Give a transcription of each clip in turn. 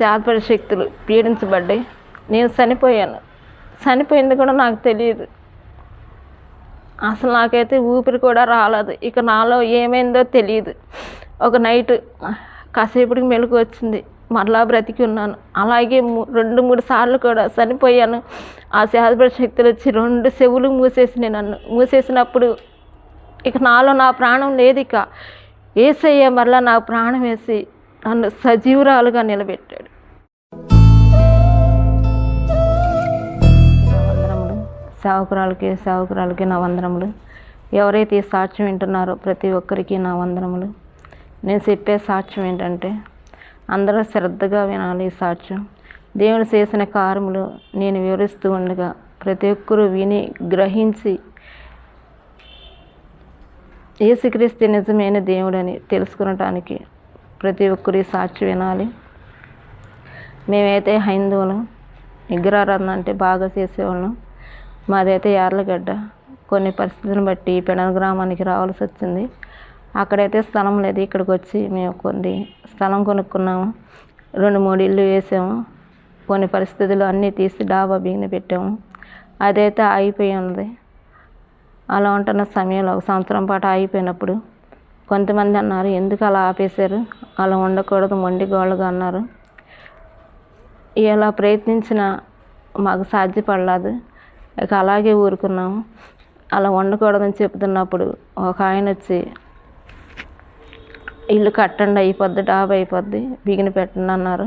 శాతపడి శక్తులు పీడించబడ్డాయి. నేను చనిపోయాను. చనిపోయింది కూడా నాకు తెలియదు. అసలు నాకైతే ఊపిరి కూడా రాలేదు. ఇక నాలో ఏమైందో తెలియదు. ఒక నైట్ కాసేపటికి మెలకు వచ్చింది. మరలా బ్రతికి ఉన్నాను. అలాగే రెండు మూడు సార్లు కూడా చనిపోయాను. ఆ శాతపడి శక్తులు వచ్చి రెండు చెవులు మూసేసినాయి నన్ను. మూసేసినప్పుడు ఇక నాలో నా ప్రాణం లేదు ఇక ఏసయ్య మరలా నా ప్రాణం వేసి నన్ను సజీవురాలుగా నిలబెట్టాడు. నా వందనములు. సేవకురాలకి సేవకురాలకి నా వందనములు. ఎవరైతే ఈ సాక్ష్యం వింటున్నారో ప్రతి ఒక్కరికి నా వందనములు. నేను చెప్పే సాక్ష్యం ఏంటంటే అందరూ శ్రద్ధగా వినాలి ఈ సాక్ష్యం. దేవుడు చేసిన కార్యములు నేను వివరిస్తూ ఉండగా ప్రతి ఒక్కరూ విని గ్రహించి యేసుక్రీస్తు నిజమైన దేవుడని తెలుసుకునటానికి ప్రతి ఒక్కరి సాక్షి వినాలి. మేమైతే హైందవులం విగ్రహారాధన అంటే బాగా చేసేవాళ్ళం. మాదైతే యార్లగడ్డ. కొన్ని పరిస్థితులను బట్టి పెడన గ్రామానికి రావాల్సి వచ్చింది. అక్కడైతే స్థలం లేదు ఇక్కడికి వచ్చి మేము కొన్ని స్థలం కొనుక్కున్నాము. రెండు మూడు ఇల్లు వేసాము. కొన్ని పరిస్థితులు అన్నీ తీసి డాబా బిగిన పెట్టాము. అదైతే ఆగిపోయి ఉంది అలా ఉంటున్న సమయంలో ఒక సంవత్సరం పాటు ఆగిపోయినప్పుడు కొంతమంది అన్నారు ఎందుకు అలా ఆపేశారు? అలా ఉండకూడదు మొండి గోళ్ళగా అన్నారు. ఎలా ప్రయత్నించినా మాకు సాధ్యపడలేదు. ఇక అలాగే ఊరుకున్నాము. అలా ఉండకూడదని చెప్తున్నప్పుడు ఒక ఆయన వచ్చి ఇల్లు కట్టండి అయిపోద్ది డాబా అయిపోద్ది బిగిన పెట్టండి అన్నారు.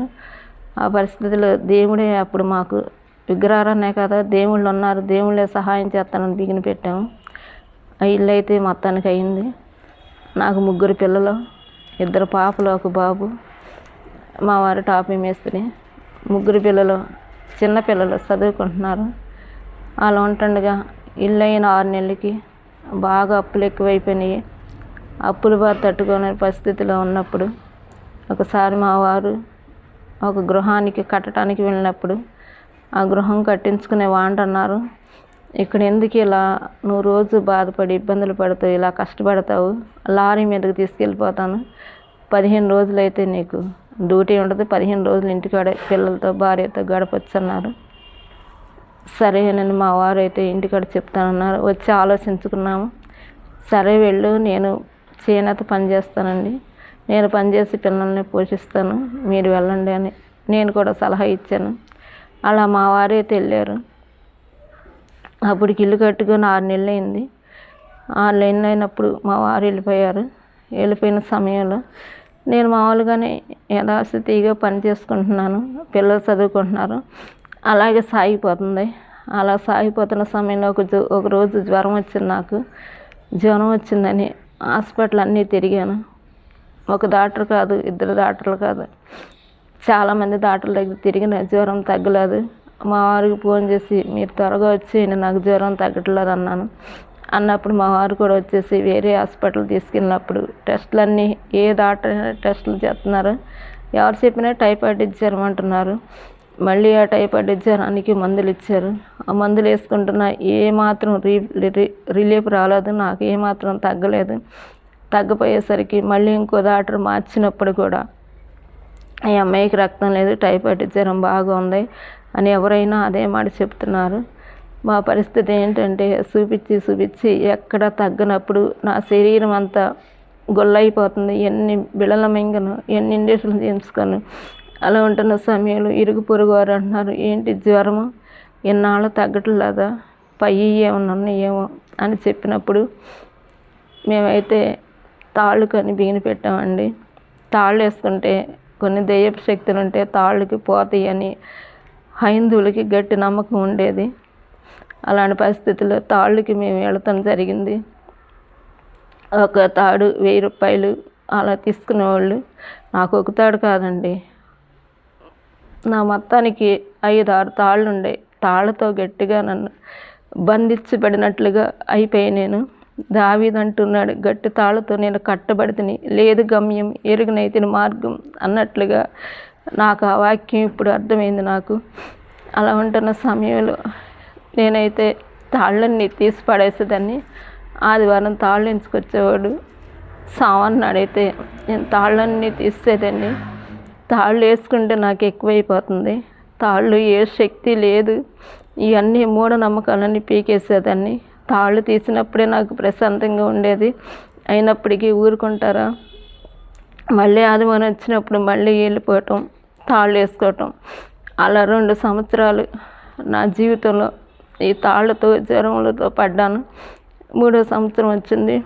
ఆ పరిస్థితిలో దేవుడే అప్పుడు మాకు విగ్రహాలనే కదా దేవుళ్ళు ఉన్నారు దేవుళ్ళే సహాయం చేస్తానని బిగిన పెట్టాము. ఆ ఇల్లు అయితే మొత్తానికి అయింది. నాకు ముగ్గురు పిల్లలు ఇద్దరు పాపలు ఒక బాబు. మా వారు టాపీ మేస్త్రి. ముగ్గురు పిల్లలు చిన్న పిల్లలు చదువుకుంటున్నారు. అలా ఉంటుండగా ఇల్లు అయిన ఆరు నెలలకి బాగా అప్పులు ఎక్కువైపోయినాయి. అప్పులు బాగా తట్టుకునే పరిస్థితిలో ఉన్నప్పుడు ఒకసారి మా వారు ఒక గృహానికి కట్టడానికి వెళ్ళినప్పుడు ఆ గృహం కట్టించుకునే వాంటన్నారు ఇక్కడ ఎందుకు ఇలా నువ్వు రోజు బాధపడి ఇబ్బందులు పడతావు ఇలా కష్టపడతావు? లారీ మీదకి తీసుకెళ్ళిపోతాను. పదిహేను రోజులు అయితే నీకు డ్యూటీ ఉండదు. పదిహేను రోజులు ఇంటికాడే పిల్లలతో భార్యతో గడపచ్చు అన్నారు సరే నేను మా వారు అయితే ఇంటికాడ చెప్తానన్నారు. వచ్చి ఆలోచించుకున్నాము. సరే వెళ్ళు నేను చేనేత పని చేస్తానండి. నేను పనిచేసి పిల్లల్ని పోషిస్తాను. మీరు వెళ్ళండి అని నేను కూడా సలహా ఇచ్చాను. అలా మా వారైతే వెళ్ళారు. అప్పటికి ఇల్లు కట్టుకొని ఆరు నెలలు అయింది. ఆరు నెలలు అయినప్పుడు మా వారు వెళ్ళిపోయారు. వెళ్ళిపోయిన సమయంలో నేను మామూలుగానే యథాస్థితిగా పని చేసుకుంటున్నాను పిల్లలు చదువుకుంటున్నారు. అలాగే సాగిపోతుంది. అలా సాగిపోతున్న సమయంలో ఒక జో- ఒక రోజు జ్వరం వచ్చింది నాకు. జ్వరం వచ్చిందని హాస్పిటల్ అన్నీ తిరిగాను. ఒక డాక్టర్ కాదు ఇద్దరు డాక్టర్లు కాదు. చాలామంది డాక్టర్ల దగ్గర తిరిగిన జ్వరం తగ్గలేదు. మా వారికి ఫోన్ చేసి మీరు త్వరగా వచ్చేయండి నాకు జ్వరం తగ్గట్లేదు అన్నాను. అన్నప్పుడు మా వారు కూడా వచ్చేసి వేరే హాస్పిటల్ తీసుకెళ్ళినప్పుడు టెస్టులన్నీ ఏ డాక్టర్ అయినా టెస్టులు చేస్తున్నారు. ఎవరు చెప్పినా టైఫాయిడ్ ఇచ్చారు అంటున్నారు. మళ్ళీ ఆ టైఫాయిడ్ జ్వరానికి మందులు ఇచ్చారు. ఆ మందులు వేసుకుంటున్నా ఏ మాత్రం రీ రి- రిలీఫ్ రాలేదు. నాకు ఏ మాత్రం తగ్గలేదు. తగ్గపోయేసరికి మళ్ళీ ఇంకో డాక్టర్ మార్చినప్పుడు కూడా ఈ అమ్మాయికి రక్తం లేదు టైఫాయిడ్ జ్వరం బాగా ఉంది అని ఎవరైనా అదే మాట చెప్తున్నారు. మా పరిస్థితి ఏంటంటే చూపించి చూపించి ఎక్కడ తగ్గనప్పుడు నా శరీరం అంతా గొల్లైపోతుంది. ఎన్ని బిళ్ళల మింగను ఎన్ని ఇంజక్షన్లు చేయించుకోను అలా ఉంటున్న సమయంలో ఇరుగు పొరుగు వారు అంటున్నారు ఏంటి జ్వరము? ఎన్నాళ్ళు తగ్గట్లేదా పై ఏమన్నా ఉన్నాయేమో? అని చెప్పినప్పుడు మేమైతే తాళ్ళు కొని బిగిన పెట్టామండి. తాళ్ళు వేసుకుంటే కొన్ని దెయ్యపు శక్తులు ఉంటే తాళ్ళకి పోతాయి అని హైందువులకి గట్టి నమ్మకం ఉండేది. అలాంటి పరిస్థితుల్లో తాళ్ళకి మేము వెళతాం జరిగింది. ఒక తాడు వెయ్యి రూపాయలు అలా తీసుకునేవాళ్ళు. నాకు ఒక తాడు కాదండి. నా మొత్తానికి ఐదు ఆరు తాళ్ళు ఉండే తాళ్ళతో గట్టిగా నన్ను బంధించబడినట్లుగా అయిపోయి నేను. దావీదంటున్నాడు గట్టి తాళ్ళతో నేను కట్టబడితిని లేదు గమ్యం ఎరుగునైతిని మార్గం అన్నట్లుగా నాకు ఆ వాక్యం ఇప్పుడు అర్థమైంది నాకు. అలా ఉంటున్న సమయంలో నేనైతే తాళ్ళన్నీ తీసి పడేసేదాన్ని. ఆదివారం తాళ్ళు ఎంచుకొచ్చేవాడు సావన్నాడైతే నేను తాళ్ళన్నీ తీసేదాన్ని. తాళ్ళు వేసుకుంటే నాకు ఎక్కువైపోతుంది. తాళ్ళు ఏ శక్తి లేదు. ఇవన్నీ మూఢనమ్మకాలన్నీ పీకేసేదాన్ని. తాళ్ళు తీసినప్పుడే నాకు ప్రశాంతంగా ఉండేది. అయినప్పటికీ ఊరుకుంటారా? మళ్ళీ ఆదివారం వచ్చినప్పుడు మళ్ళీ వెళ్ళిపోవటం. తాళ్ళు వేసుకోవటం అలా రెండు సంవత్సరాలు నా జీవితంలో ఈ తాళ్ళతో జ్వరములతో పడ్డాను. మూడో సంవత్సరం వచ్చింది.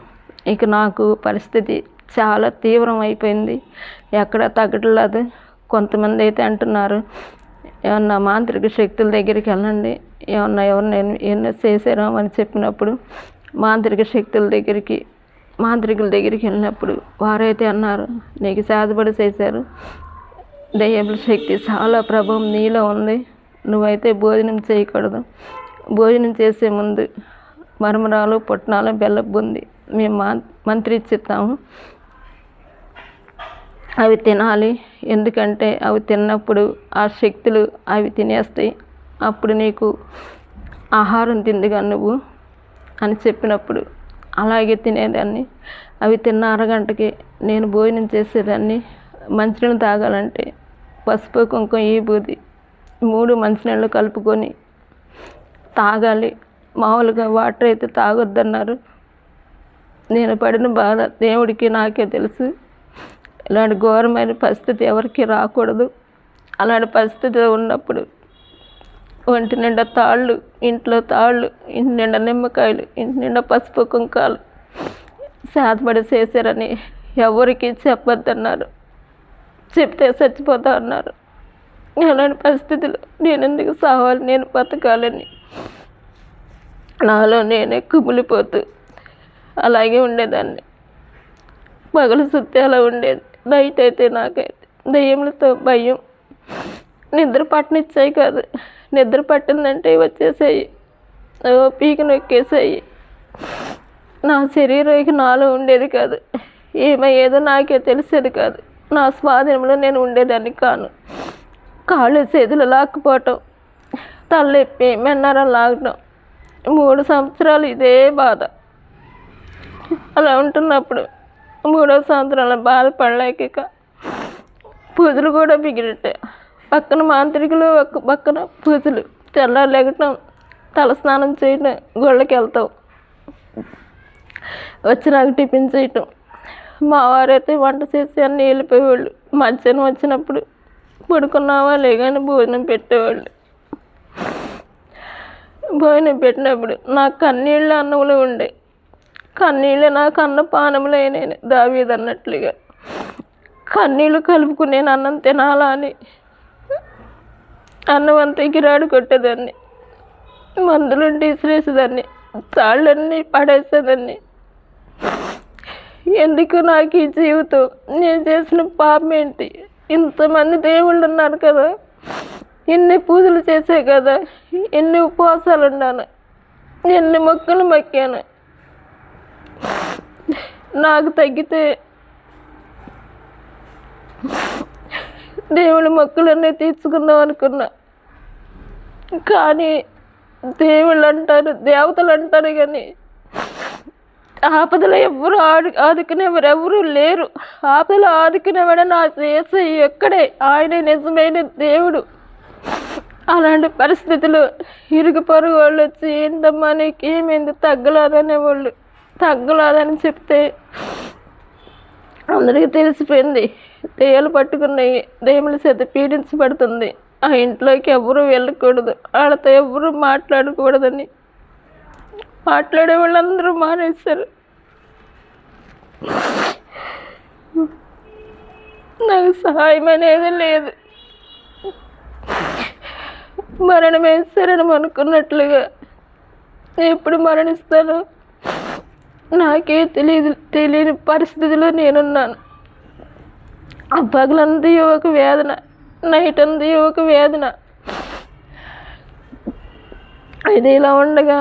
ఇక నాకు పరిస్థితి చాలా తీవ్రం అయిపోయింది ఎక్కడ తగ్గట్లేదు. కొంతమంది అయితే అంటున్నారు ఏమన్నా మాంత్రిక శక్తుల దగ్గరికి వెళ్ళండి. ఏమన్నా ఎవరిని ఎన్నో చేసారా అని చెప్పినప్పుడు మాంత్రిక శక్తుల దగ్గరికి మాంత్రికుల దగ్గరికి వెళ్ళినప్పుడు వారైతే అన్నారు నీకు సాధపడి చేశారు. దయ్యముల శక్తి చాలా ప్రభావం నీలో ఉంది. నువ్వైతే భోజనం చేయకూడదు. భోజనం చేసే ముందు మరమరాలు పుట్నాలు బెల్లబుంది మేము మా మంత్రి ఇచ్చిస్తాము అవి తినాలి. ఎందుకంటే అవి తిన్నప్పుడు ఆ శక్తులు అవి తినేస్తాయి. అప్పుడు నీకు ఆహారం తిందిగా నువ్వు అని చెప్పినప్పుడు అలాగే తినేదాన్ని. అవి తిన్న అరగంటకి నేను భోజనం చేసేదాన్ని. మంచినీళ్ళు తాగాలంటే పసుపు కుంకుమ ఈ బూది మూడు మంచినీళ్ళు కలుపుకొని తాగాలి. మామూలుగా వాటర్ అయితే తాగొద్దన్నారు. నేను పడిన బాధ దేవుడికి నాకే తెలుసు. ఇలాంటి ఘోరమైన పరిస్థితి ఎవరికి రాకూడదు. అలాంటి పరిస్థితి ఉన్నప్పుడు ఒంటి నిండా తాళ్ళు ఇంట్లో తాళ్ళు ఇంటి నిండా నిమ్మకాయలు ఇంటి నిండా పసుపు కుంకాలు సాధపడి చేశారని ఎవరికి చెప్పొద్దన్నారు. చెప్తే చచ్చిపోతా అన్నారు. అలాంటి పరిస్థితులు నేను ఎందుకు సావాలి? నేను బతకాలని. నాలో నేనే కుమిలిపోతూ అలాగే ఉండేదాన్ని. పగలు సుత్తి అలా ఉండేది. నైట్ అయితే నాకైతే దయ్యములతో భయం. నిద్ర పట్టనిచ్చాయి కాదు. నిద్ర పట్టిందంటే వచ్చేసాయి. ఓ పీక నొక్కేసాయి. నా శరీరం నాలో ఉండేది కాదు. ఏమయ్యేదో నాకే తెలిసేది కాదు. నా స్వాధీనంలో నేను ఉండేదాన్ని కాను. కాళ్ళు చేతులు లాక్కుపోవటం తలెప్పి మెన్నరం లాగటం మూడు సంవత్సరాలు ఇదే బాధ. అలా ఉంటున్నప్పుడు మూడో సంవత్సరాల బాధపడలేక ఇక పూజలు కూడా బిగినట్టే. పక్కన మాంత్రికులు ఒక పక్కన పూజలు. తెల్లారు లెగటం తల స్నానం చేయటం గుళ్ళకి వెళ్తాం వచ్చి నాకు టిఫిన్ చేయటం. మా వారైతే వంట చేసి అన్నీ వెళ్ళిపోయేవాళ్ళు. మధ్యాహ్నం వచ్చినప్పుడు పడుకున్నావా లేగానే భోజనం పెట్టేవాళ్ళు. భోజనం పెట్టినప్పుడు నాకు కన్నీళ్ళు అన్నములు ఉండే. కన్నీళ్ళు నాకు అన్న పానములే నేను దావీది అన్నట్లుగా. కన్నీళ్ళు కలుపుకుని నేను అన్నం తినాలా అని అన్నం అంతా గిరాడు కొట్టేదాన్ని. మందులుండి ఇసిరేసేదాన్ని. తాళ్ళన్నీ పడేసేదాన్ని. ఎందుకు నాకు ఈ జీవితం? నేను చేసిన పాపం ఏంటి ఇంతమంది దేవుళ్ళు ఉన్నారు కదా. ఎన్ని పూజలు చేసే కదా. ఎన్ని ఉపవాసాలు ఉన్నాను ఎన్ని మొక్కలు మొక్కాను. నాకు తగ్గితే దేవుడి మొక్కలన్నీ తీర్చుకుందాం అనుకున్నా. కానీ దేవుళ్ళు అంటారు దేవతలు అంటారు కానీ ఆపదలో ఎవరు ఆడు ఆదుకునేవారు ఎవరు లేరు. ఆపదలో ఆదుకునేవాడు నా చేసే ఎక్కడే? ఆయన నిజమైన దేవుడు. అలాంటి పరిస్థితులు ఇరుగు పొరుగు వాళ్ళు వచ్చి ఏంటమ్మా నీకు ఏమైంది తగ్గలేదనే వాళ్ళు. తగ్గలేదని చెప్తే అందరికీ తెలిసిపోయింది. దెయ్యాలు పట్టుకున్నాయి దెయ్యముల చేత పీడించబడుతుంది. ఆ ఇంట్లోకి ఎవరు వెళ్ళకూడదు. వాళ్ళతో ఎవరు మాట్లాడకూడదని మాట్లాడే వాళ్ళందరూ మానేశారు. నాకు సహాయం అనేది లేదు. మరణమే వేస్తారని అనుకున్నట్లుగా ఎప్పుడు మరణిస్తాను నాకే తెలియదు తెలియని పరిస్థితిలో నేనున్నాను. ఆ పగలంతా ఒక వేదన నైట్ అంతా ఒక వేదన. ఇది ఇలా ఉండగా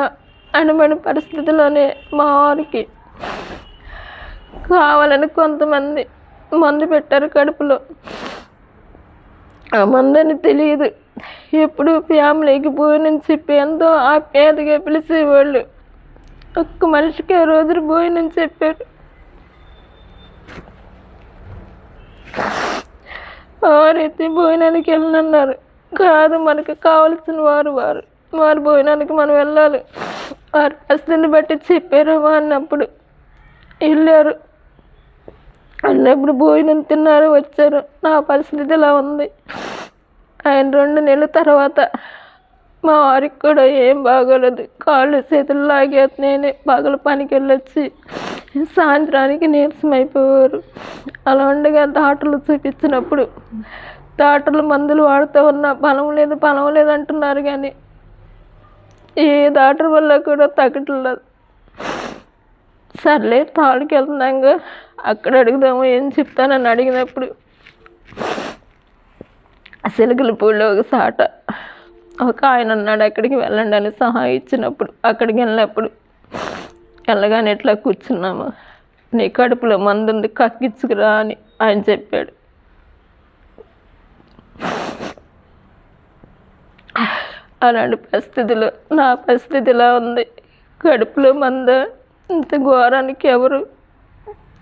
అనుమని పరిస్థితిలోనే మా వారికి కావాలని కొంతమంది మందు పెట్టారు కడుపులో. ఆ మందని తెలియదు. ఎప్పుడు ఫ్యామిలీకి భోజనం చెప్పి ఎంతో ఆప్యాయతగా పిలిచేవాళ్ళు. ఒక్క మనిషికి ఆ రోజు భోజనం చెప్పారు. వారైతే భోజనానికి వెళ్ళనన్నారు. కాదు మనకు కావలసిన వారు వారు. వారు భోజనానికి మనం వెళ్ళాలి. వారి పరిస్థితిని బట్టి చెప్పారమ్మా అన్నప్పుడు వెళ్ళారు. అన్నప్పుడు భోజనం తిన్నారు వచ్చారు. నా పరిస్థితి ఇలా ఉంది. ఆయన రెండు నెలల తర్వాత మా వారికి కూడా ఏం బాగోలేదు. కాళ్ళు చేతులు లాగేస్తున్నాయని పగల పనికి వెళ్ళొచ్చి సాయంత్రానికి నీరసం అయిపోయారు అలా ఉండగా డాక్టర్లు చూపించినప్పుడు డాక్టర్లు మందులు వాడుతూ ఉన్నా బలం లేదు బలం లేదు అంటున్నారు కానీ ఏ డాక్టర్ వల్ల కూడా తగ్గట్లేదు. సర్లే తాళ్ళకి వెళ్తున్నాక అక్కడ అడుగుదాము ఏం చెప్తానని అడిగినప్పుడు సిలకల పూడిలో ఒక సాట. ఒక ఆయన అన్నాడు అక్కడికి వెళ్ళండి అని సహాయం ఇచ్చినప్పుడు అక్కడికి వెళ్ళినప్పుడు వెళ్ళగానే ఎట్లా కూర్చున్నాము. నీ కడుపులో మందు ఉంది కక్కించుకురా అని ఆయన చెప్పాడు. అలాంటి పరిస్థితులు నా పరిస్థితి ఇలా ఉంది. కడుపులో మంద ఇంత ఘోరానికి ఎవరు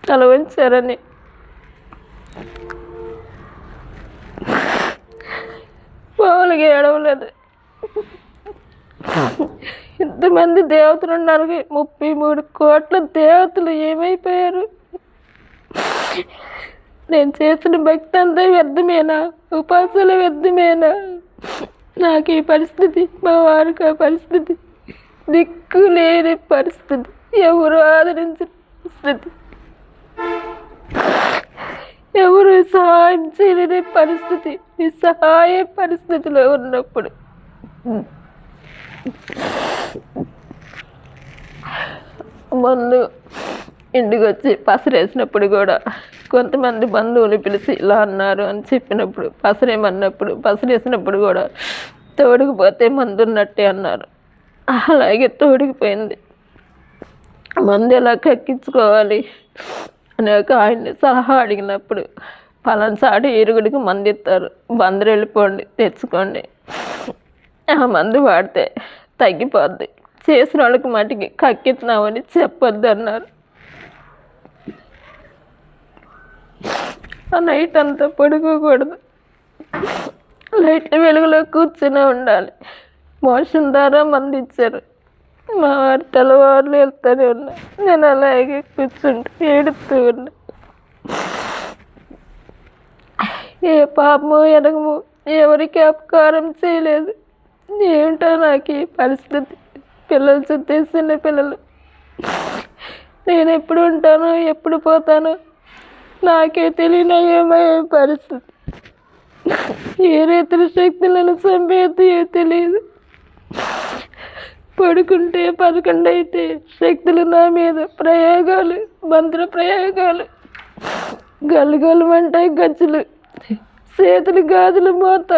తల వంచారని మామూలుగా ఏడవలేదు. ఇంతమంది దేవతలు ఉన్నారు ముప్పై మూడు కోట్ల దేవతలు ఏమైపోయారు? నేను చేసిన భక్తి అంతా వ్యర్థమేనా? ఉపాసన వ్యర్థమేనా? నాకు ఈ పరిస్థితి మా వారికి ఆ పరిస్థితి దిక్కు లేని పరిస్థితి ఎవరు ఆదరించిన పరిస్థితి. ఎవరు సహాయం చేయలేని పరిస్థితి నిస్సహాయ పరిస్థితిలో ఉన్నప్పుడు. మందు ఇంటికి వచ్చి పసరేసినప్పుడు కూడా కొంతమంది బంధువులు పిలిచి ఇలా అన్నారు అని చెప్పినప్పుడు పసరేమన్నప్పుడు పసరేసినప్పుడు కూడా తోడుకుపోతే మందు ఉన్నట్టే అన్నారు. అలాగే తోడుకుపోయింది. మందు ఎలా కక్కించుకోవాలి అని ఒక ఆయన్ని సలహా అడిగినప్పుడు పలానాసాటి ఇరుగుడికి మందు ఇస్తారు బందరు వెళ్ళిపోండి తెచ్చుకోండి. ఆ మందు వాడితే తగ్గిపోద్ది. చేసిన వాళ్ళకి మటుకి కక్కిస్తున్నామని చెప్పొద్దు అన్నారు ఆ నైట్ అంతా పడుకోకూడదు. లైట్ల వెలుగులో కూర్చునే ఉండాలి. మోషన్ ద్వారా మంది ఇచ్చారు మా వారి తెల్లవారులు వెళ్తూనే ఉన్నా. నేను అలాగే కూర్చుంటూ ఏడుస్తూ ఉన్నా. ఏ పాపము ఎనగము ఎవరికి అపకారం చేయలేదు. ఏమిటో నాకు ఈ పరిస్థితి. పిల్లలు చుట్టేసిన పిల్లలు. నేను ఎప్పుడు ఉంటాను ఎప్పుడు పోతాను నాకే తెలియని ఏమయ్యే పరిస్థితి. ఏ రీతిన శక్తులను చంపేస్తాయో తెలియదు. పడుకుంటే పదకొండు అయితే శక్తులు నా మీద ప్రయోగాలు మంత్ర ప్రయోగాలు గలగలమంటాయి గజ్జలు చేతులు గాజులు మోత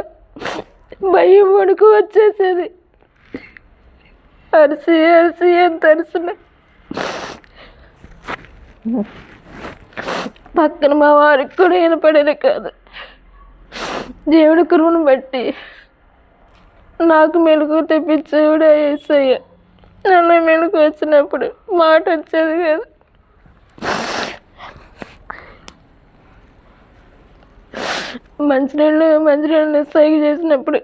భయం వణుకు వచ్చేసేది. అరిసి అరిసి ఎంత అరిసిన పక్కన మా వారికి కూడా వినపడేది కాదు. దేవుడి కురువును బట్టి నాకు మెలకు తెప్పించేవిడే ఏసయ్య. నన్ను మెలకు వచ్చినప్పుడు మాట వచ్చేది కాదు. మంచినీళ్ళు మంచినీళ్ళు సైగ చేసినప్పుడు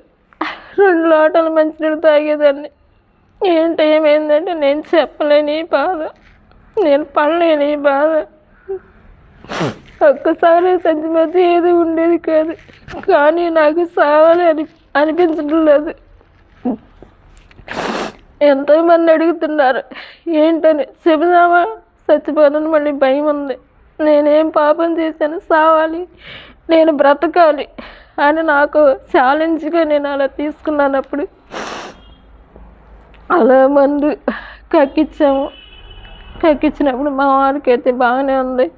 రెండు లోటలు మంచినీళ్ళు తాగేదాన్ని. ఏంటి ఏమైందంటే నేను చెప్పలేని బాధ. నేను పడలేని బాధ. ఒక్కసారి చచ్చిపోతే ఏది ఉండేది కాదు. కానీ నాకు సావాలి అని అనిపించడం లేదు. ఎంతోమంది అడుగుతున్నారు ఏంటని? చెబుదామా? చచ్చిపోతాను మళ్ళీ భయం ఉంది. నేనేం పాపం చేశాను? సావాలి. నేను బ్రతకాలి అని నాకు ఛాలెంజ్గా నేను అలా తీసుకున్నాను అప్పుడు. అలా మందు కక్కించాము కక్కించినప్పుడు మా వారికి అయితే బాగానే ఉంది.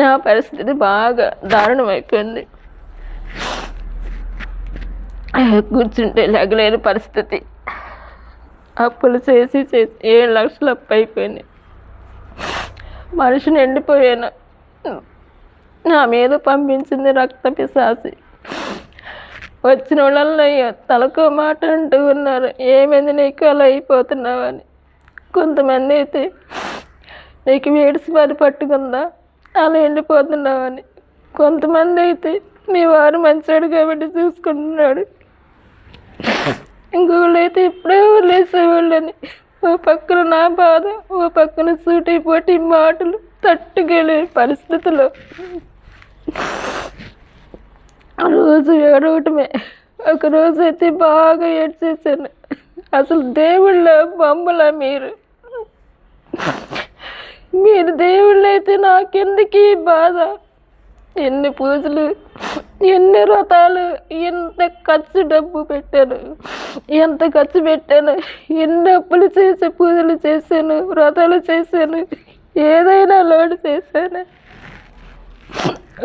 నా పరిస్థితి బాగా దారుణం అయిపోయింది. కూర్చుంటే లెగలేని పరిస్థితి. అప్పులు చేసి చేసి ఏడు లక్షలు అప్పు అయిపోయినాయి. మనిషిని ఎండిపోయాను. నా మీద పంపించింది రక్త పిశాసి వచ్చిన వాళ్ళల్లో తలకో మాట అంటూ ఉన్నారు. ఏమైంది నీకు? అలా అయిపోతున్నావని. కొంతమంది అయితే నీకు వేడిసి పది పట్టుకుందా? అలా ఎండిపోతున్నావని. కొంతమంది అయితే మీ వారు మంచివాడు కాబట్టి చూసుకుంటున్నాడు. ఇంకొకళ్ళు అయితే ఇప్పుడే వదిలేసేవాళ్ళని. ఓ పక్కన నా బాధ ఓ పక్కన సూట్ అయిపోటీ మాటలు తట్టుకెళ్ళే పరిస్థితులు. ఆ రోజు ఏడవటమే. ఒకరోజు అయితే బాగా ఏడ్చేసాను అసలు దేవుళ్ళ బొమ్మల మీరు. మీరు దేవుళ్ళు అయితే నాకెందుకు ఈ బాధ? ఎన్ని పూజలు ఎన్ని వ్రతాలు ఎంత ఖర్చు డబ్బు పెట్టాను ఎంత ఖర్చు పెట్టాను ఎన్ని అప్పులు చేసి పూజలు చేశాను వ్రతాలు చేశాను ఏదైనా లోడ్ చేశాను.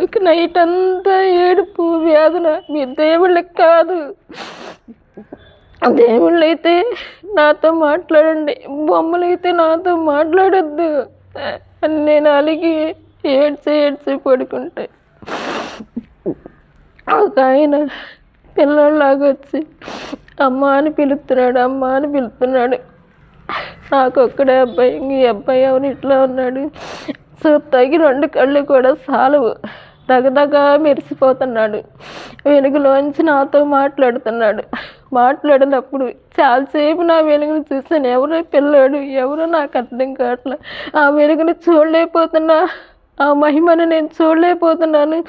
ఒక నైట్ అంతా ఏడుపు వేదన మీ దేవుళ్ళకి కాదు. దేవుళ్ళు అయితే నాతో మాట్లాడండి. బొమ్మలు అయితే నాతో మాట్లాడొద్దు. నేను అలిగి ఏడ్చి ఏడ్చి పడుకుంటే ఒక ఆయన పిల్లల్లాగా వచ్చి అమ్మ అని పిలుస్తున్నాడు అమ్మ అని పిలుస్తున్నాడు. నాకు ఒక్కడే అబ్బాయి ఈ అబ్బాయి అవును ఇట్లా ఉన్నాడు? సో తగి రెండు కళ్ళు కూడా సాలవు దగదగా మెరిసిపోతున్నాడు. వెనుకలోంచి నాతో మాట్లాడుతున్నాడు. మాట్లాడినప్పుడు చాలాసేపు నా వెలుగును చూసాను ఎవరో పిల్లాడు ఎవరో నాకు అర్థం కావట్లే. ఆ వెలుగును చూడలేకపోతున్నా ఆ మహిమను నేను చూడలేకపోతున్నాను.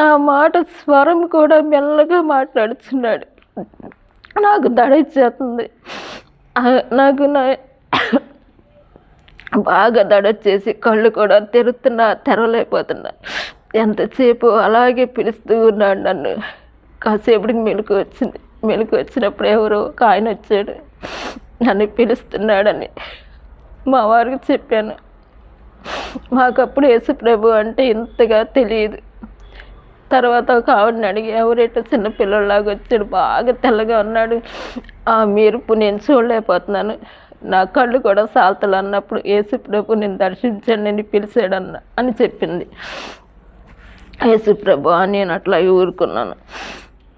ఆ మాట స్వరం కూడా మెల్లగా మాట్లాడుతున్నాడు. నాకు దడ ఇచ్చేస్తుంది. నాకు నా బాగా దడొచ్చేసి కళ్ళు కూడా తెరుతున్నా తెరవలేకపోతున్నా. ఎంతసేపు అలాగే పిలుస్తూ ఉన్నాడు నన్ను. కాసేపటికి మెలకు వచ్చింది. మెలకు వచ్చినప్పుడు ఎవరో ఒక ఆయన వచ్చాడు. నన్ను పిలుస్తున్నాడని. మా వారికి చెప్పాను. మాకప్పుడు యేసు ప్రభు అంటే ఇంతగా తెలియదు తర్వాత ఒక ఆవిడని అడిగి ఎవరైతే చిన్నపిల్లలాగా వచ్చాడు బాగా తెల్లగా ఉన్నాడు. ఆ మెరుపు నేను చూడలేకపోతున్నాను. నా కళ్ళు కూడా సాల్తలు అన్నప్పుడు యేసు ప్రభు నేను దర్శించాను నేను పిలిచాడన్న అని చెప్పింది. యేసు ప్రభు అని నేను అట్లా ఊరుకున్నాను.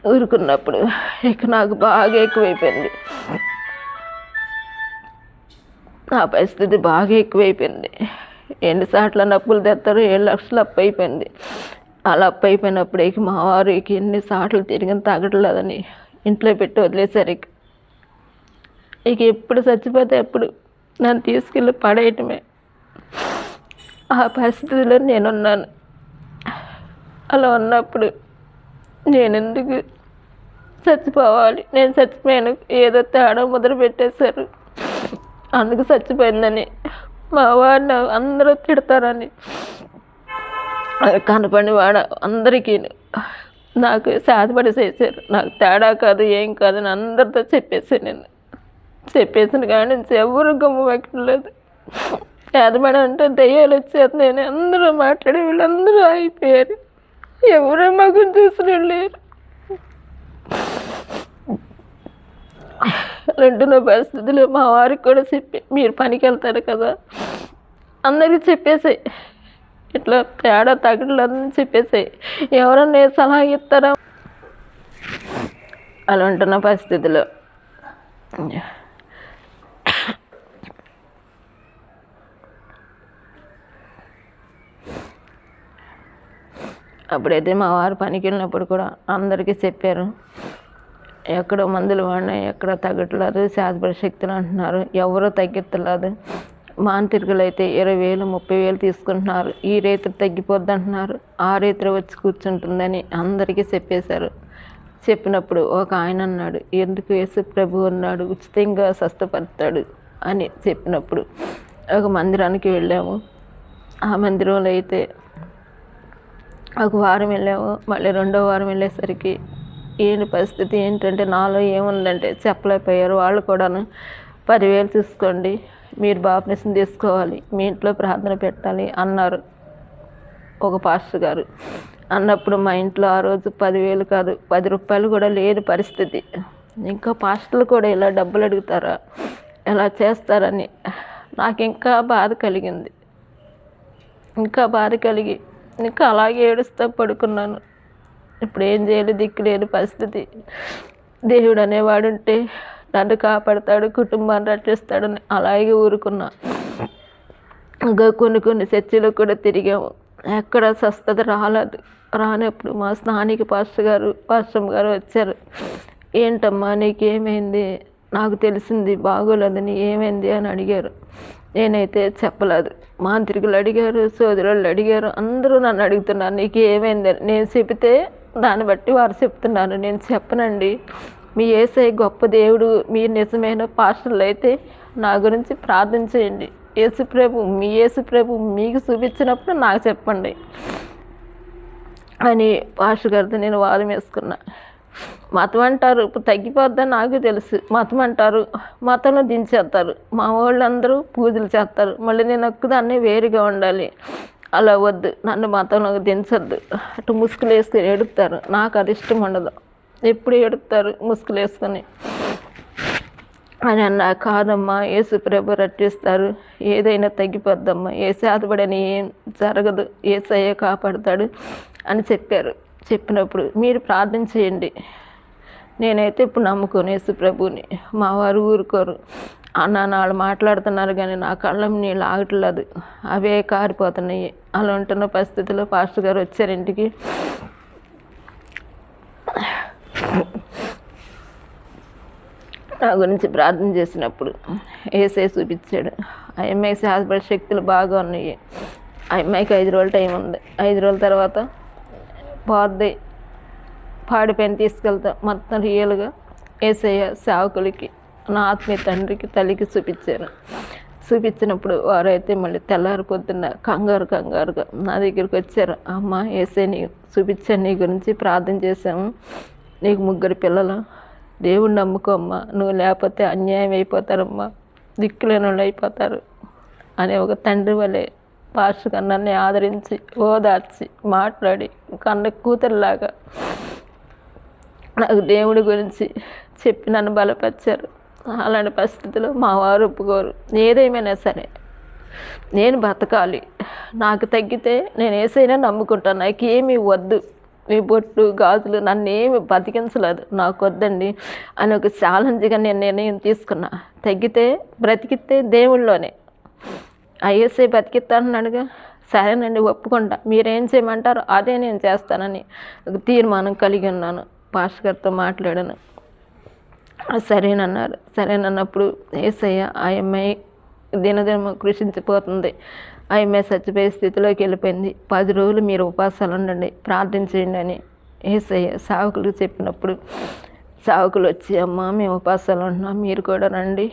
ఊరుకున్నప్పుడు ఇక నాకు బాగా ఎక్కువైపోయింది. నా పరిస్థితి బాగా ఎక్కువైపోయింది. ఎన్నిసార్లు అప్పులు తెస్తారు ఏడు లక్షలు అప్పు అయిపోయింది అలా అప్పు అయిపోయినప్పుడు ఇక మా వారికి ఎన్నిసార్లు తిరిగిన తగ్గట్లేదని ఇంట్లో పెట్టి వదిలేశారు ఇక ఇక ఎప్పుడు చచ్చిపోతే ఎప్పుడు నన్ను తీసుకెళ్ళి పడేయటమే. ఆ పరిస్థితిలో నేనున్నాను. అలా ఉన్నప్పుడు నేనెందుకు చచ్చిపోవాలి? నేను చచ్చిపోయాను. ఏదో తేడా మొదలు పెట్టేశారు. అందుకు చచ్చిపోయిందని మా వాడిని అందరూ తిడతారని. కనపడి వాడ అందరికీ నాకు సాధపడి చేశారు. నాకు తేడా కాదు ఏం కాదు అని అందరితో చెప్పేసాను నేను చెప్పేసిన కానీ నుంచి ఎవరు గమ్ము పెట్టలేదు. సాధపడి అంటే దయ్యాలు వచ్చేస్తున్నాయని అందరూ మాట్లాడి వీళ్ళందరూ అయిపోయారు ఎవరు మగం చేసిన లేరు? రెండున్న పరిస్థితులు మా వారికి కూడా చెప్పి మీరు పనికి వెళ్తారు కదా. అందరికీ చెప్పేసాయి. ఇట్లా తేడా తగ్గట్లేదని చెప్పేసాయి. ఎవరన్నా ఏ సలహా ఇస్తారా? అలా ఉంటున్న పరిస్థితిలో. అప్పుడైతే మా వారు పనికి వెళ్ళినప్పుడు కూడా అందరికీ చెప్పారు. ఎక్కడో మందులు వాడినా ఎక్కడ తగ్గట్లేదు. శాశ్వత శక్తులు అంటున్నారు. ఎవరో తగ్గిత్తలేదు. మాంత్రికులు అయితే ఇరవై వేలు ముప్పై వేలు తీసుకుంటున్నారు. ఈ రైతు తగ్గిపోద్ది అంటున్నారు ఆ రైతు వచ్చి కూర్చుంటుందని అందరికీ చెప్పేశారు. చెప్పినప్పుడు ఒక ఆయన అన్నాడు ఎందుకు యేసు ప్రభు అన్నాడు? ఉచితంగా స్వస్థపడతాడు అని చెప్పినప్పుడు ఒక మందిరానికి వెళ్ళాము. ఆ మందిరంలో అయితే ఒక వారం వెళ్ళాము. మళ్ళీ రెండో వారం వెళ్ళేసరికి ఏంటి పరిస్థితి? ఏంటంటే నాలో ఏముందంటే చెప్పలేకపోయారు. వాళ్ళు కూడాను పదివేలు తీసుకోండి మీరు బాప్నిసం తీసుకోవాలి మీ ఇంట్లో ప్రార్థన పెట్టాలి అన్నారు ఒక పాస్టర్ గారు. అన్నప్పుడు మా ఇంట్లో ఆ రోజు పదివేలు కాదు పది రూపాయలు కూడా లేని పరిస్థితి. ఇంకా పాస్టర్లు కూడా ఇలా డబ్బులు అడుగుతారా? ఎలా చేస్తారని నాకు ఇంకా బాధ కలిగింది. ఇంకా బాధ కలిగి ఇంకా అలాగే ఏడుస్తూ పడుకున్నాను. ఇప్పుడు ఏం చేయాలి? దిక్కు లేని పరిస్థితి. దేవుడు అనేవాడుంటే నన్ను కాపాడతాడు కుటుంబాన్ని రక్షిస్తాడని అలాగే ఊరుకున్నా. ఇంకా కొన్ని కొన్ని చర్చిలో కూడా తిరిగాము. ఎక్కడ స్వస్థత రాలేదు. రానప్పుడు మా స్థానిక పాస్టర్ గారు పాస్టర్ గారు వచ్చారు. ఏంటమ్మా నీకేమైంది? నాకు తెలిసింది బాగోలేదని ఏమైంది? అని అడిగారు. నేనైతే చెప్పలేదు. మాంత్రికులు అడిగారు సోదరులు అడిగారు అందరూ నన్ను అడుగుతున్నారు నీకు ఏమైంది నేను చెబితే దాన్ని బట్టి వారు చెప్తున్నారు. నేను చెప్పనండి మీ ఏసై గొప్ప దేవుడు మీరు నిజమైన పాస్టర్లు అయితే నా గురించి ప్రార్థన చేయండి. యేసుప్రభు మీ యేసుప్రభు మీకు చూపించినప్పుడు నాకు చెప్పండి అని పాస్టర్ గారితో నేను వాదం వేసుకున్నా. మతం అంటారు ఇప్పుడు తగ్గిపోద్దని నాకు తెలుసు. మతం అంటారు మతంలో దించేస్తారు. మా వాళ్ళందరూ పూజలు చేస్తారు. మళ్ళీ నేను ఒక్కదాన్ని వేరుగా ఉండాలి. అలా వద్దు. నన్ను మతంలో దించద్దు. అటు ముసుగులు వేసుకుని ఎడుతారు నాకు అది ఇష్టం ఉండదు. ఎప్పుడు ఎడుతారు ముసుగులు వేసుకొని? అని అన్న కాదమ్మా ఏసు ప్రభు రట్టిస్తారు ఏదైనా తగ్గిపోద్దమ్మా. ఏ సాధపడని ఏం జరగదు. ఏసయ్యే కాపాడుతాడు అని చెప్పారు. చెప్పినప్పుడు మీరు ప్రార్థన చేయండి. నేనైతే ఇప్పుడు నమ్ముకునేసి ప్రభుని మా వారు ఊరుకోరు. అన్న వాళ్ళు మాట్లాడుతున్నారు కానీ నా కళ్ళం నీళ్ళు ఆగట్లేదు. అవే కారిపోతున్నాయి. అలా ఉంటున్న పరిస్థితిలో పాస్టర్ గారు వచ్చారు ఇంటికి. నా గురించి ప్రార్థన చేసినప్పుడు ఏసే చూపించాడు. ఆ అమ్మాయికి హాస్పిటల్ శక్తులు బాగా ఉన్నాయి. ఆ అమ్మాయికి ఐదు రోజులు టైం ఉంది. ఐదు రోజుల తర్వాత పోద్ది పాడి పైన తీసుకెళ్తా మొత్తం రియల్గా ఏసయ్య సేవకులకి నా ఆత్మీయ తండ్రికి తల్లికి చూపించాను. చూపించినప్పుడు వారైతే మళ్ళీ తెల్లారి పొద్దున్న కంగారు కంగారుగా నా దగ్గరికి వచ్చారు. అమ్మ ఏసే నీ చూపించాను నీ గురించి ప్రార్థన చేశాము. నీకు ముగ్గురు పిల్లలు. దేవుణ్ణి నమ్ముకోమ్మా నువ్వు లేకపోతే అన్యాయం అయిపోతారమ్మా. దిక్కులేని వాళ్ళు అయిపోతారు అనే ఒక తండ్రి వలె పాస్టర్ నన్ను ఆదరించి ఓదార్చి మాట్లాడి కన్న కూతురులాగా నాకు దేవుడి గురించి చెప్పి నన్ను బలపరిచారు. అలాంటి పరిస్థితుల్లో మా వారు ఒప్పుకోరు. ఏదేమైనా సరే నేను బతకాలి. నాకు తగ్గితే నేను ఏసైనా నమ్ముకుంటాను. నాకు ఏమీ వద్దు. మీ బొట్టు గాజులు నన్ను ఏమి బతికించలేదు. నాకు వద్దండి అని ఒక ఛాలెంజ్గా నేను నిర్ణయం తీసుకున్నా. తగ్గితే బ్రతికితే దేవుళ్ళలోనే ఐఎస్ఐ బతికిస్తానన్నాడుగా. సరేనండి ఒప్పుకుంటా. మీరేం చేయమంటారో అదే నేను చేస్తానని ఒక తీర్మానం కలిగి ఉన్నాను. పాస్టర్ గారితో మాట్లాడాను. సరేనన్నారు. సరేనన్నప్పుడు ఏసయ్య ఆ అమ్మాయి దినదినం కృషించిపోతుంది. ఆ అమ్మాయి చచ్చిపోయే స్థితిలోకి వెళ్ళిపోయింది. పది రోజులు మీరు ఉపవాసాలు ఉండండి ప్రార్థించండి అని ఏసయ్య సావుకులకు చెప్పినప్పుడు సావకులు వచ్చి అమ్మ మేము ఉపవాసాలు ఉంటున్నాం మీరు కూడా రండి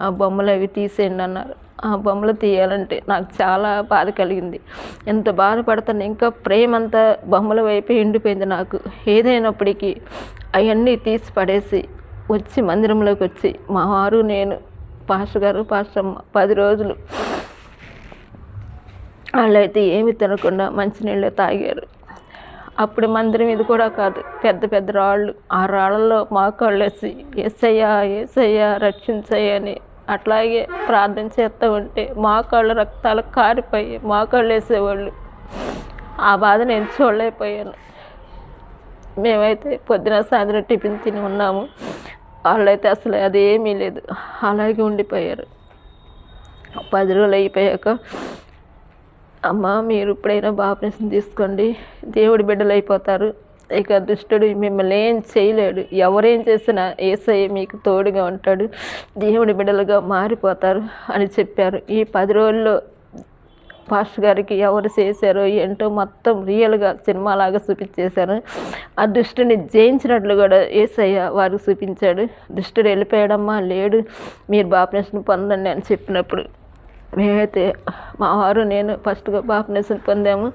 ఆ బొమ్మలు అవి తీసేయండి అన్నారు. ఆ బొమ్మలు తీయాలంటే నాకు చాలా బాధ కలిగింది. ఎంత బాధపడతాను ఇంకా ప్రేమ అంతా బొమ్మల వైపే ఎండిపోయింది నాకు. ఏదైనప్పటికీ అవన్నీ తీసి పడేసి వచ్చి మందిరంలోకి వచ్చి మా వారు నేను పాస్టర్ గారు పాస్టర్ పది రోజులు. వాళ్ళైతే ఏమి తినకుండా మంచినీళ్ళు తాగారు. అప్పుడు మందిరం ఇది కూడా కాదు. పెద్ద పెద్ద రాళ్ళు. ఆ రాళ్ళల్లో మోకాళ్ళు వేసి ఏసయ్యా ఏసయ్యా రక్షించయ్య అని అట్లాగే ప్రార్థన చేస్తూ ఉంటే మోకాళ్ళు రక్తాలు కారిపోయి మోకాళ్ళు వేసేవాళ్ళు. ఆ బాధ నేను చూడలేకపోయాను. మేమైతే పొద్దున సాయంత్రం టిఫిన్ తిని ఉన్నాము. వాళ్ళైతే అసలు అదేమీ లేదు. అలాగే ఉండిపోయారు. పది రోజులు అయిపోయాక అమ్మ మీరు ఇప్పుడైనా బాప్టిజం తీసుకోండి. దేవుడి బిడ్డలు అయిపోతారు ఇక దుష్టుడు మిమ్మల్ని ఏం చేయలేడు. ఎవరేం చేసినా ఏసయ్య మీకు తోడుగా ఉంటాడు. దేవుడి బిడ్డలుగా మారిపోతారు అని చెప్పారు. ఈ పది రోజుల్లో పాస్టర్ గారికి ఎవరు చేశారో ఏంటో మొత్తం రియల్గా సినిమాలాగా చూపించేశారు. ఆ దుష్టుని జయించినట్లు కూడా ఏసయ్య వారికి చూపించాడు. దుష్టుడు వెళ్ళిపోయాడమ్మా లేడు. మీరు బాప్టిజం పొందండి అని చెప్పినప్పుడు మేమైతే మా వారు నేను ఫస్ట్గా బాప్నేసం పొందాము.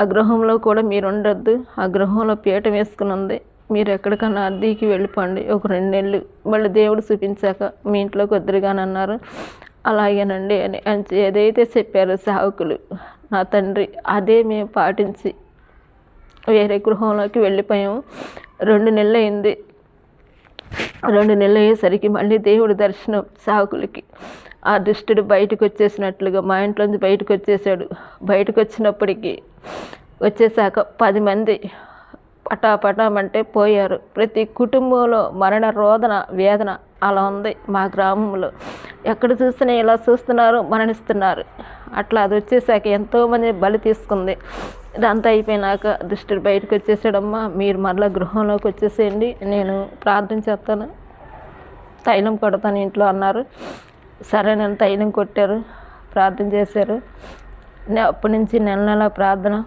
ఆ గృహంలో కూడా మీరు ఉండొద్దు ఆ గృహంలో పీఠం వేసుకుని ఉంది మీరు ఎక్కడికన్నా అద్దెకి వెళ్ళిపోండి. ఒక రెండు నెలలు మళ్ళీ దేవుడు చూపించాక మీ ఇంట్లోకి వద్దరుగాని అన్నారు అలాగేనండి అని అని ఏదైతే చెప్పారో సేవకులు నా తండ్రి అదే మేము పాటించి వేరే గృహంలోకి వెళ్ళిపోయాము. రెండు నెలలు అయింది రెండు నెలలు అయ్యేసరికి మళ్ళీ దేవుడి దర్శనం సాకులకి ఆ దుష్టుడు బయటకు వచ్చేసినట్లుగా మా ఇంట్లోంచి బయటకు వచ్చేసాడు బయటకు వచ్చినప్పటికీ వచ్చేసాక పది మంది పటాపటామంటే పోయారు. ప్రతి కుటుంబంలో మరణ రోదన వేదన అలా ఉంది మా గ్రామంలో. ఎక్కడ చూసినా ఇలా చూస్తున్నారు మరణిస్తున్నారు. అట్లా అది వచ్చేసాక ఎంతోమంది బలి తీసుకుంది. ఇదంతా అయిపోయినాక దుష్టుడు బయటకు వచ్చేసాడమ్మా. మీరు మరలా గృహంలోకి వచ్చేసేయండి. నేను ప్రార్థన చేస్తాను. తైలం కొడతాను ఇంట్లో అన్నారు. సరే నేను తైలం కొట్టారు. ప్రార్థన చేశారు. అప్పటి నుంచి నెల నెల ప్రార్థన.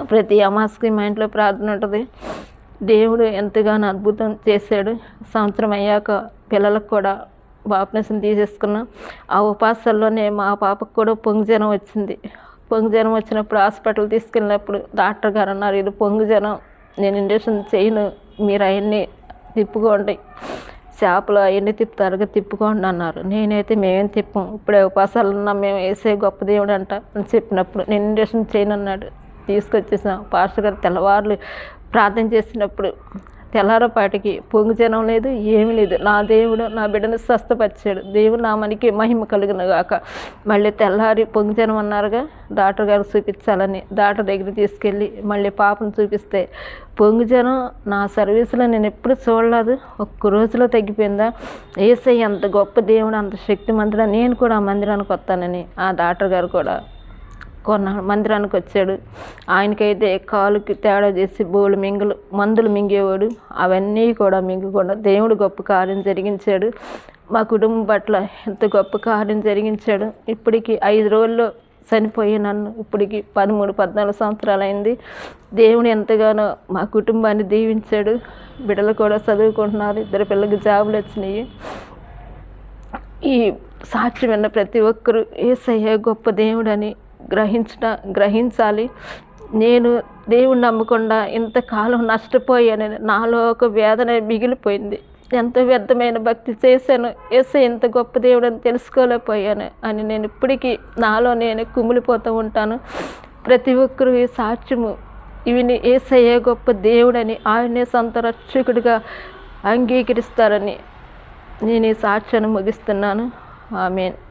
ప్రతి అమాస్కి మా ఇంట్లో ప్రార్థన ఉంటుంది. దేవుడు ఎంతగానో అద్భుతం చేశాడు. సంవత్సరం అయ్యాక పిల్లలకు కూడా బాప్నెస్ని తీసేసుకున్నాం. ఆ ఉపాసాల్లోనే మా పాపకు కూడా పొంగిజనం వచ్చింది. పొంగు జ్వరం వచ్చినప్పుడు హాస్పిటల్ తీసుకెళ్ళినప్పుడు డాక్టర్ గారు అన్నారు ఇది పొంగు జ్వరం. నేను ఇంజక్షన్ చేయను. మీరు అవన్నీ తిప్పుకోండి. చేపలు అవన్నీ తిప్పుతారుగా తిప్పుకోండి అన్నారు. నేనైతే మేమేం తిప్పం. ఇప్పుడే ఉపాసాలు ఉన్నాం మేము వేసే గొప్ప దేవుడు అంట అని చెప్పినప్పుడు నేను ఇంజక్షన్ చేయను అన్నాడు. తీసుకొచ్చేసాం పాస్టర్ గారు తెల్లవారులు ప్రార్థన చేసినప్పుడు తెల్లారపాటికి పొంగు జనం లేదు ఏమీ లేదు. నా దేవుడు నా బిడ్డను స్వస్థపరిచాడు. దేవుడు నా మనకి మహిమ కలిగిన గాక మళ్ళీ తెల్లారి పొంగు జనం అన్నారుగా డాక్టర్ గారు చూపించాలని. డాక్టర్ దగ్గర తీసుకెళ్ళి మళ్ళీ పాపను చూపిస్తే పొంగు జనం నా సర్వీసులో నేను ఎప్పుడు చూడలేదు. ఒక్క రోజులో తగ్గిపోయిందా? ఏసై అంత గొప్ప దేవుడు అంత శక్తిమంతుడా? నేను కూడా ఆ మందిరానికి వస్తానని ఆ డాక్టర్ గారు కూడా కొన్నాడు మందిరానికి వచ్చాడు. ఆయనకైతే కాలుకి తేడా చేసి బోలు మింగులు మందులు మింగేవాడు. అవన్నీ కూడా మింగకుండా దేవుడు గొప్ప కార్యం జరిగించాడు. మా కుటుంబం పట్ల ఎంత గొప్ప కార్యం జరిగించాడు. ఇప్పటికి ఐదు రోజుల్లో చనిపోయి నన్ను. ఇప్పటికి పదమూడు పద్నాలుగు సంవత్సరాలు అయింది దేవుడు ఎంతగానో మా కుటుంబాన్ని దీవించాడు. బిడ్డలు కూడా చదువుకుంటున్నారు. ఇద్దరు పిల్లలకి జాబులు వచ్చినాయి. ఈ సాక్ష్యం విన్న ప్రతి ఒక్కరూ ఏసయ్య గొప్ప దేవుడని గ్రహించట గ్రహించాలి. నేను దేవుణ్ణి నమ్మకుండా ఇంతకాలం నష్టపోయానని నాలో ఒక వేదన మిగిలిపోయింది. ఎంతో వ్యర్థమైన భక్తి చేశాను. ఏసై ఎంత గొప్ప దేవుడని తెలుసుకోలేకపోయాను అని నేను ఇప్పటికీ నాలో నేను కుమిలిపోతూ ఉంటాను. ప్రతి ఒక్కరూ ఈ సాక్ష్యము ఇవిని ఏసయ్యే గొప్ప దేవుడని ఆయనే సొంత రక్షకుడిగా అంగీకరిస్తారని నేను ఈ సాక్ష్యాన్ని ముగిస్తున్నాను. ఆమెను.